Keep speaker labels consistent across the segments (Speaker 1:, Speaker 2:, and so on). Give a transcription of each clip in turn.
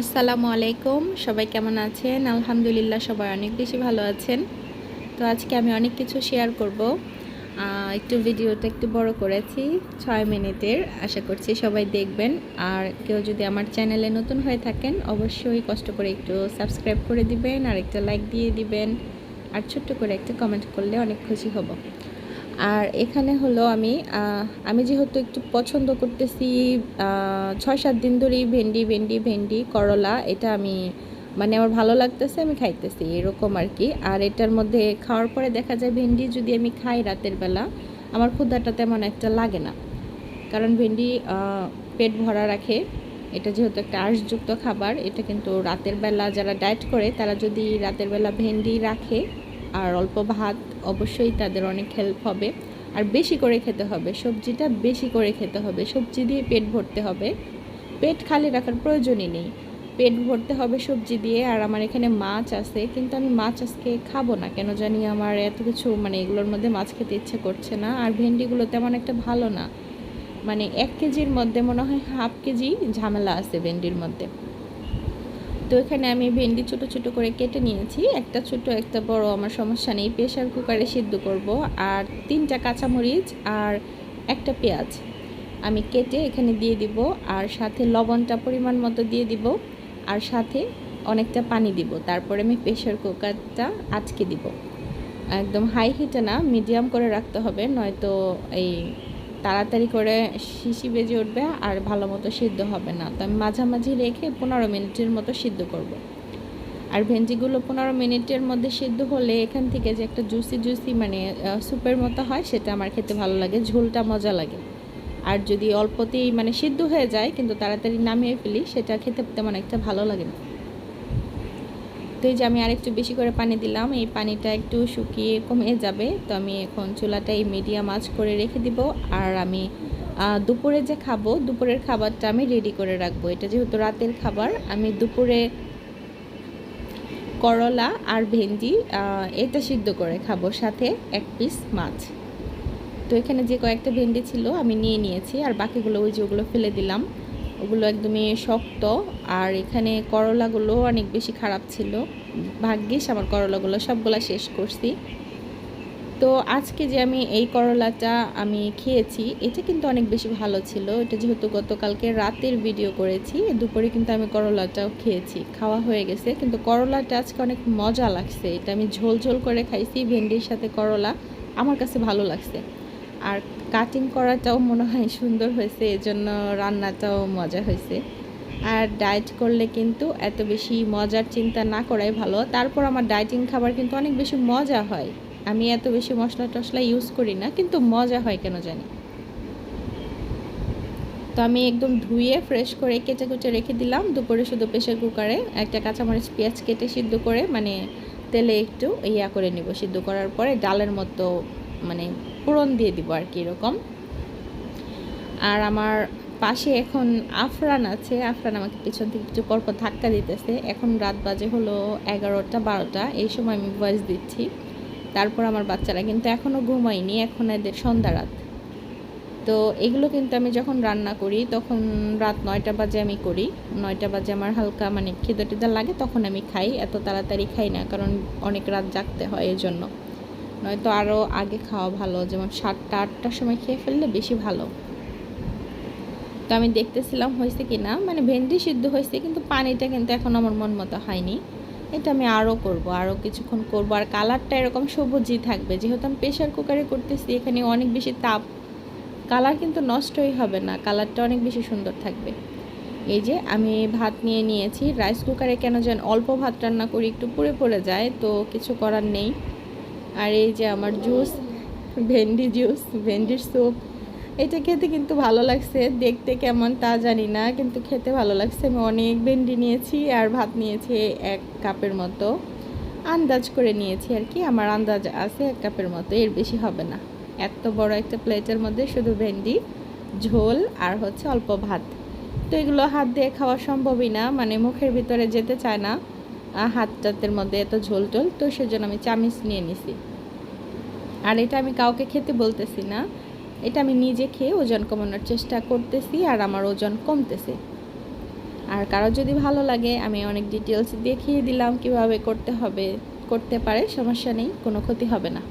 Speaker 1: আসসালামু আলাইকুম। সবাই কেমন আছেন? আলহামদুলিল্লাহ সবাই অনেক বেশি ভালো আছেন। তো আজকে আমি অনেক কিছু শেয়ার করব। একটু ভিডিওটা একটু বড় করেছি, ছয় মিনিটের। আশা করছি সবাই দেখবেন। আর কেউ যদি আমার চ্যানেলে নতুন হয়ে থাকেন, অবশ্যই কষ্ট করে একটু সাবস্ক্রাইব করে দিবেন আর একটা লাইক দিয়ে দিবেন। আর ছোট্ট করে একটা কমেন্ট করলে অনেক খুশি হব। আর এখানে হলো আমি আমি যেহেতু একটু পছন্দ করতেছি ছয় সাত দিন ধরেই ভেন্ডি ভেন্ডি ভেন্ডি, করলা, এটা আমি মানে আমার ভালো লাগতেছে, আমি খাইতেছি, এরকম আর কি। আর এটার মধ্যে খাওয়ার পরে দেখা যায় ভেন্ডি যদি আমি খাই রাতের বেলা, আমার ক্ষুদাটা তেমন একটা লাগে না। কারণ ভেন্ডি পেট ভরা রাখে, এটা যেহেতু একটা আঁশযুক্ত খাবার, এটা কিন্তু রাতের বেলা যারা ডায়েট করে, তারা যদি রাতের বেলা ভেন্ডি রাখে, আর অল্প ভাত অবশ্যই তাদের অনেক হেল্প হবে। আর বেশি করে খেতে হবে। সবজিটা বেশি করে খেতে হবে। সবজি দিয়ে পেট ভরতে হবে। পেট খালি রাখার প্রয়োজনই নেই। পেট ভরতে হবে সবজি দিয়ে। আর আমার এখানে মাছ আছে। কিন্তু আমি মাছ আজকে খাব না। কেন জানি আমার এত কিছু মানে এগুলোর মধ্যে মাছ খেতে ইচ্ছে করছে না। আর ভেন্ডিগুলো তেমন একটা ভালো না। মানে এক কেজির মধ্যে মনে হয় হাফ কেজি ঝামেলা আছে ভেন্ডির মধ্যে। তো এখানে আমি ভেন্ডি ছোট ছোট করে কেটে নিয়েছি। একটা ছোট, একটা বড়, আমার সমস্যা নেই। প্রেশার কুকারে সিদ্ধ করব। আর তিনটা কাঁচামরিচ আর একটা পেঁয়াজ আমি কেটে এখানে দিয়ে দিব। আর সাথে লবণটা পরিমাণ মতো দিয়ে দিব। আর সাথে অনেকটা পানি দিব। তারপরে আমি প্রেশার কুকারটা আটকে দিব। একদম হাই হিটে না মিডিয়াম করে রাখতে হবে। নয়তো এই তাড়াতাড়ি করে শিশি বেজে উঠবে আর ভালো মতো সিদ্ধ হবে না। তো আমি মাঝামাঝি রেখে পনেরো মিনিটের মতো সিদ্ধ করব। আর ভেন্ডিগুলো পনেরো মিনিটের মধ্যে সিদ্ধ হলে এখান থেকে যে একটা জুসি জুসি মানে স্যুপের মতো হয়, সেটা আমার খেতে ভালো লাগে, ঝোলটা মজা লাগে। আর যদি অল্পতেই মানে সিদ্ধ হয়ে যায়, কিন্তু তাড়াতাড়ি নামিয়ে ফেলি, সেটা খেতে তেমন একটা ভালো লাগে না। তো এই যে আমি আরেকটু বেশি করে পানি দিলাম। এই পানিটা একটু শুকিয়ে কমে যাবে। তো আমি এখন চুলাটা এই মিডিয়াম আঁচ করে রেখে দিব। আর আমি দুপুরে যে খাব, দুপুরের খাবারটা আমি রেডি করে রাখব। এটা যেহেতু রাতের খাবার, আমি দুপুরে করলা আর ভেন্ডি এটা সিদ্ধ করে খাব সাথে এক পিস মাছ। তো এখানে যে কয়েকটা ভেন্ডি ছিল, আমি নিয়ে নিয়েছি। আর বাকিগুলো ওই যে ওগুলো ফেলে দিলাম। ওগুলো একদমই শক্ত। আর এখানে করলাগুলো অনেক বেশি খারাপ ছিল। ভাগ্যিস আমার করলাগুলো সবগুলো শেষ করছি। তো আজকে যে আমি এই করলাটা আমি খেয়েছি, এটা কিন্তু অনেক বেশি ভালো ছিল। এটা যেহেতু গতকালকে রাতের ভিডিও করেছি, দুপুরে কিন্তু আমি করলাটাও খেয়েছি। খাওয়া হয়ে গেছে, কিন্তু করলাটা আজকে অনেক মজা লাগছে। এটা আমি ঝোল ঝোল করে খাইছি, ভেন্ডির সাথে করলা। আমার কাছে ভালো লাগছে। আর কাটিং করাটাও মনে হয় সুন্দর হয়েছে, এজন্য রান্নাটাও মজা হয়েছে। আর ডায়েট করলে কিন্তু এত বেশি মজার চিন্তা না করাই ভালো। তারপর আমার ডায়েটিং খাবার কিন্তু অনেক বেশি মজা হয়। আমি এত বেশি মশলা টশলা ইউজ করি না, কিন্তু মজা হয় কেন জানি? তো আমি একদম ধুয়ে ফ্রেশ করে কেটে কুচে রেখে দিলাম দুপুরে শুধু প্রেশার কুকারে একটা কাঁচামরিচ, পেঁয়াজ কেটে সিদ্ধ করে মানে তেলে একটু ইয়া করে নিব। সিদ্ধ করার পরে ডালের মতো মানে পূরণ দিয়ে দিব আর কি এরকম। আর আমার পাশে এখন আফরান আছে। আফরান আমাকে পিছন থেকে একটু পরপর ধাক্কা দিতেছে। এখন রাত বাজে হলো এগারোটা, বারোটা। এই সময় আমি ভয়েস দিচ্ছি। তারপর আমার বাচ্চারা কিন্তু এখনও ঘুমায়নি। এখন এদের সন্ধ্যা রাত। তো এগুলো কিন্তু আমি যখন রান্না করি, তখন রাত নয়টা বাজে আমি করি। নয়টা বাজে আমার হালকা মানে খিদে টিদা লাগে, তখন আমি খাই। এত তাড়াতাড়ি খাই না, কারণ অনেক রাত জাগতে হয় এই জন্য নয়তো আরও আগে খাওয়া ভালো, যেমন সাতটা, আটটার সময় খেয়ে ফেললে বেশি ভালো। তো আমি দেখতেছিলাম হয়েছে কি না মানে ভেন্ডি সিদ্ধ হয়েছে, কিন্তু পানিটা কিন্তু এখন আমার মন মতো হয়নি। এটা আমি আরও করব আরও কিছুক্ষণ করব। আর কালারটা এরকম সবুজই থাকবে। যেহেতু আমি প্রেশার কুকারে করতেছি, এখানে অনেক বেশি তাপ, কালার কিন্তু নষ্টই হবে না, কালারটা অনেক বেশি সুন্দর থাকবে। এই যে আমি ভাত নিয়ে নিয়েছি, রাইস কুকারে কেন যেন অল্প ভাত রান্না করি, একটু পুড়ে পড়ে যায়, তো কিছু করার নেই। আর এই যে আমার জুস ভেন্ডি জুস ভেন্ডির স্যুপ এটা খেতে কিন্তু ভালো লাগছে, দেখতে কেমন তা জানি না, কিন্তু খেতে ভালো লাগছে। আমি অনেক ভেন্ডি নিয়েছি আর ভাত নিয়েছি এক কাপের মতো। আন্দাজ করে নিয়েছি আর কি, আমার আন্দাজ আছে এক কাপের মতো, এর বেশি হবে না। এত বড় একটা প্লেটের মধ্যে শুধু ভেন্ডি, ঝোল আর হচ্ছে অল্প ভাত। তো এগুলো হাত দিয়ে খাওয়া সম্ভবই না মানে মুখের ভিতরে যেতে চায় না। হাত চাতের মধ্যে এত ঝোল টোল, তো সেজন্য আমি চামিচ নিয়ে নিছি। আর এটা আমি কাউকে খেতে বলতেছি না, এটা আমি নিজে খেয়ে ওজন কমানোর চেষ্টা করতেছি আর আমার ওজন কমতেছে। আর কারও যদি ভালো লাগে, আমি অনেক ডিটেলস দেখিয়ে দিলাম কীভাবে করতে হবে, করতে পারে, সমস্যা নেই, কোনো ক্ষতি হবে না।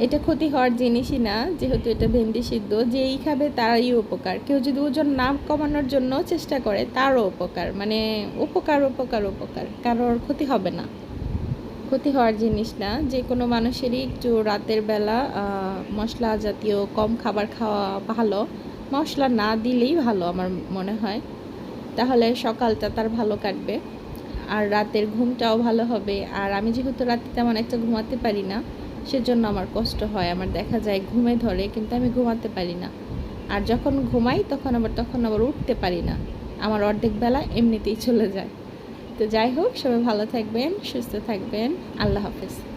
Speaker 1: এটা ক্ষতি হওয়ার জিনিসই না, যেহেতু এটা ভেন্ডি সিদ্ধ, যেই খাবে তারই উপকার। কেউ যদি ওজন না কমানোর জন্য চেষ্টা করে, তারও উপকার। মানে উপকার উপকার উপকার। কারোর ক্ষতি হবে না। ক্ষতি হওয়ার জিনিস না। যে কোনো মানুষেরই একটু রাতের বেলা মশলা জাতীয় কম খাবার খাওয়া ভালো। মশলা না দিলেই ভালো আমার মনে হয়। তাহলে সকালটা তার ভালো কাটবে। আর রাতের ঘুমটাও ভালো হবে। আর আমি যেহেতু রাতে তেমন একটা ঘুমাতে পারি না সেজন্য আমার কষ্ট হয়, আমার দেখা যায় ঘুমে ধরে কিন্তু আমি ঘুমাতে পারি না। আর যখন ঘুমাই তখন আবার তখন আবার উঠতে পারি না। আমার অর্ধেক বেলা এমনিতেই চলে যায়। তো যাই হোক, সবাই ভালো থাকবেন, সুস্থ থাকবেন। আল্লাহ হাফেজ।